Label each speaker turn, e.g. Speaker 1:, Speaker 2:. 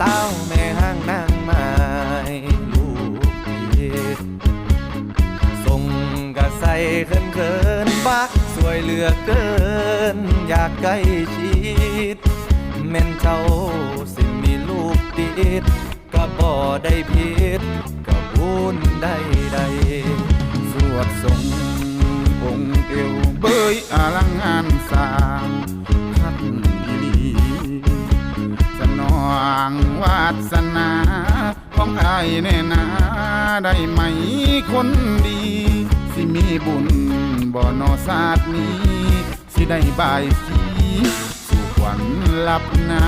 Speaker 1: สาวแม่ห้างนางไม้ลูกผิดส่งกะใส่เขินเขินๆบ้าสวยเหลือเกิน อยากใกล้ชิดแม่นเจ้าสิมีลูกติดก็บ่ได้ผิดก็บุญได้ใด
Speaker 2: สวดทรงองค์เอวเบยอลังงา งวาสนาของอายแน่นาได้ไหมคนดี สิมีบุญบ่นอศาสตร์นี้ สิได้บายสีสุขวัญลับนา